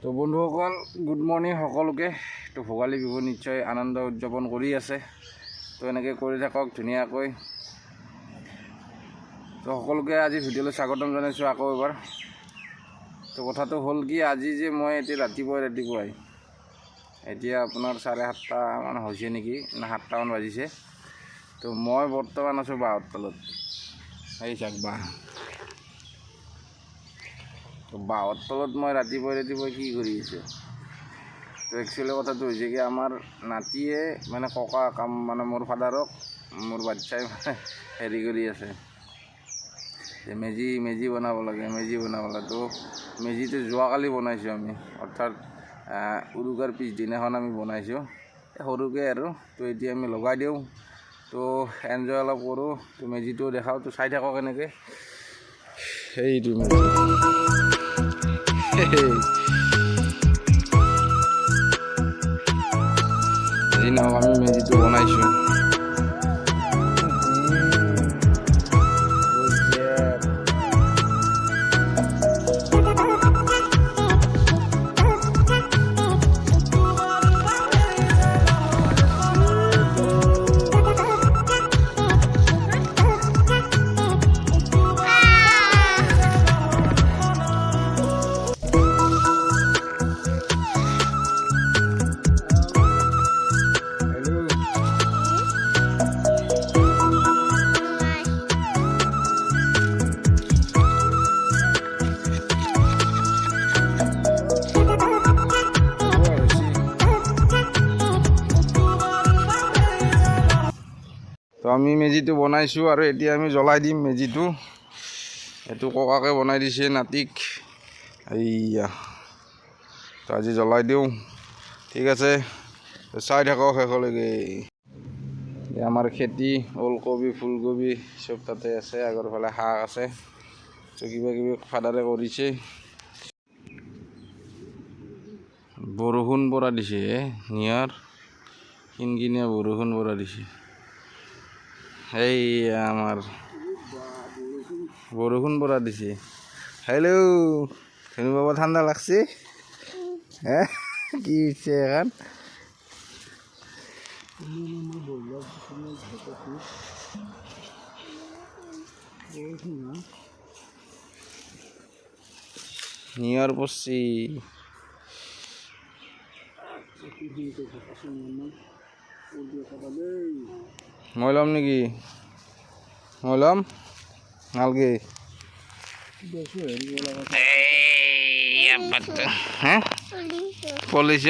তো বন্ধুসকল good morning সকলোকে। তো ভোগালী বিহু নিশ্চয় আনন্দ উদযাপন কৰি আছে। তো এনেকৈ কৰি থাকক ধুনীয়াকৈ। তো সকলোকে আজি ভিডিঅ'লৈ স্বাগতম জনাইছোঁ আকৌ এবাৰ। তো কথাটো হ'ল কি আজি যে মই এতিয়া ৰাতিপুৱাই ৰাতিপুৱাই এতিয়া আপোনাৰ চাৰে সাতটামান হৈছে নেকি না সাতটামান বাজিছে। তো মই বৰ্তমান আছোঁ বাঁহৰ তলত। এই চাওক বাঁহ বাঁহৰ তলত মই ৰাতিপুৱাই ৰাতিপুৱাই কি কৰি আছোঁ? তো একচুৱেলি কথাটো হৈছে কি আমাৰ নাতিয়ে মানে ককা কাম মানে মোৰ ফাদাৰক মোৰ বাচ্ছাই মানে হেৰি কৰি আছে। মেজি মেজি বনাব লাগে মেজি বনাব লাগে। তো মেজিটো যোৱাকালি বনাইছোঁ আমি অৰ্থাৎ উৰুকাৰ পিছদিনাখন আমি বনাইছোঁ। সৰুকৈ আৰু তো এতিয়া আমি লগাই দিওঁ। তো এনজয় অলপ কৰোঁ তো মেজিটো দেখাওঁ তো চাই থাকক এনেকৈ। সেইটো মেজি যি নহওক আমি মেজিটো বনাইছোঁ আমি মেজিটো বনাইছোঁ আৰু এতিয়া আমি জ্বলাই দিম মেজিটো। এইটো ককাকে বনাই দিছে, নাতিক। এইয়া আজি জ্বলাই দিওঁ। ঠিক আছে, চাই থাকক শেষলৈকে। আমাৰ খেতি, ওলকবি, ফুলকবি চব তাতে আছে, আগৰ ফালে শাক আছে। তো কিবা কিবি ফাদাৰে কৰিছে। বৰষুণ পৰা দিছে, নিয়াৰ। কিনকিনীয়া বৰষুণ পৰা দিছে। এই আমার বৰষুণ পৰা দিছে। হেল্ল' ধনু বাবা ঠাণ্ডা লাগছে? হে, কি হৈছে এখন নিয়ৰ পৰছি মই ল'ম নেকি মই ল'ম নালগে হে পলিছ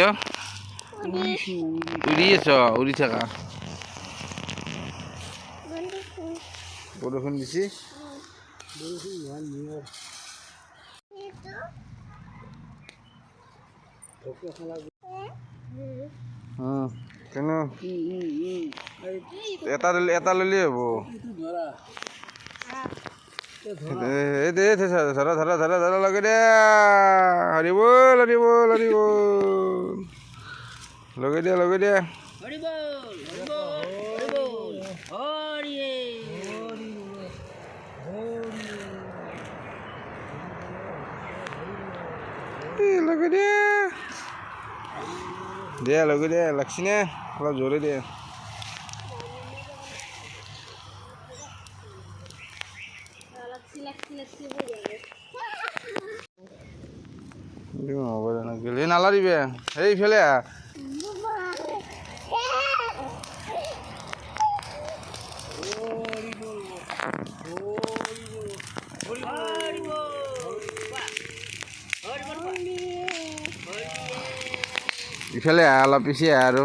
উৰি আছ উৰি থাকা। বৰষুণ দিছে। উম, কেনে এটা ল'লে এটা ল'লেই হ'ব এই দে ধৰা ধৰা ধৰা ধৰা ধৰা লগে দে হৰি বল হৰি বল হৰি বল লগে দিয়া লগে দিয়া এই লগে দিয়া দিয়া লগে দিয়া লাগছি নে অলপ জোৰে দিয়া মোবাইল নাগিল এই নালাৰিবি এই ইফালে আহ ইফালে অলপ পিছে আৰু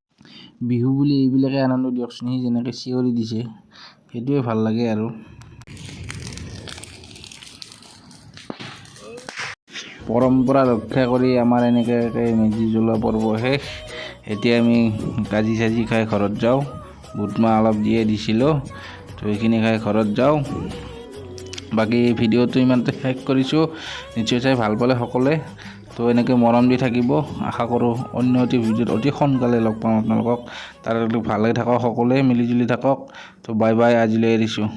বিহু বুলি এইবিলাকে আনন্দ দিয়কচোন, সি যেনেকৈ চিঞৰি দিছে, সেইটোৱে ভালো লাগে আৰু। পৰম্পৰা ৰক্ষা কৰি আমাৰ এনেকৈ মেজি জ্বলোৱা পৰ্ব শেষ। এতিয়া আমি কাজি চাজি খাই ঘৰত যাওঁ। বুট মাহ অলপ দিয়ে দিছিলোঁ, তো সেইখিনি খাই ঘৰত যাওঁ। বাকী ভিডিঅ'টো ইমানতে শেষ কৰিছোঁ। নিশ্চয় চাই ভালো পালে সকলোৱে। তো এনেকৈ মৰম দি থাকিব। আশা কৰোঁ অন্য এটি ভিডিঅ'ত অতি সোনকালে লগ পাম আপোনালোকক। তালৈকে ভালে থাকক সকলোৱে, মিলিজুলি থাকক। তো বাই বাই আজিলৈ এৰিছোঁ।